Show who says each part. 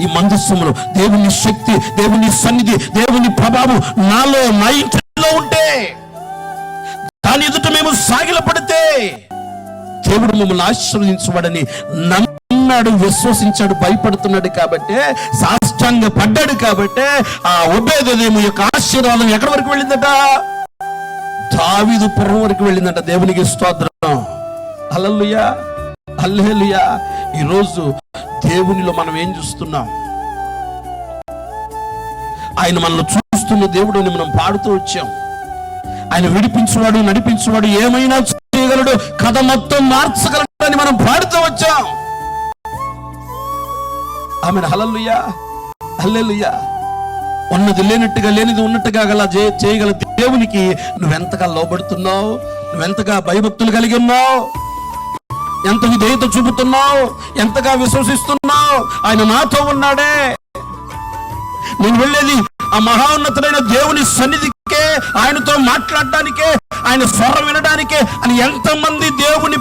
Speaker 1: ఈ మందస్సములో దేవుని శక్తి దేవుని సన్నిధి దేవుని ప్రభావం నాలో నా ఇంట్లో ఉంటే దాని ఎదుట మేము సాగిలపడితే దేవుడు మమ్మల్ని ఆశీర్వదించబడని నమ్మాడు విశ్వసించాడు భయపడుతున్నాడు కాబట్టి సాష్టాంగ పడ్డాడు కాబట్టి ఆ ఉభయదేము యొక్క ఆశీర్వాదం ఎక్కడి వరకు వెళ్ళిందట? దావిదు పురం వరకు వెళ్ళిందట దేవునికి స్తోత్రం. అల్లల్లుయా అల్లెలుయా ఈరోజు దేవునిలో మనం ఏం చూస్తున్నాం? ఆయన మనల్ని చూస్తున్న దేవుడిని మనం పాడుతూ వచ్చాం. ఆయన విడిపించువాడు నడిపించువాడు ఏమైనా చేయగలడు కథ మొత్తం మార్చగలని మనం పాడుతూ వచ్చాం. ఆమె హలల్లుయా. హల్లెలుయా. ఉన్నది లేనట్టుగా లేనిది ఉన్నట్టుగా గల చేయగల దేవునికి నువ్వెంతగా లోబడుతున్నావు? నువ్వెంతగా భయభక్తులు కలిగి ఉన్నావు? ఎంత విధేయత చూపుతున్నావు? ఎంతగా విశ్వసిస్తున్నావు? ఆయన నాతో ఉన్నాడే. నేను వెళ్ళేది ఆ మహోన్నతుడైన దేవుని సన్నిధికే ఆయనతో మాట్లాడడానికే ఆయన స్వరం వినడానికే అని ఎంతమంది దేవుని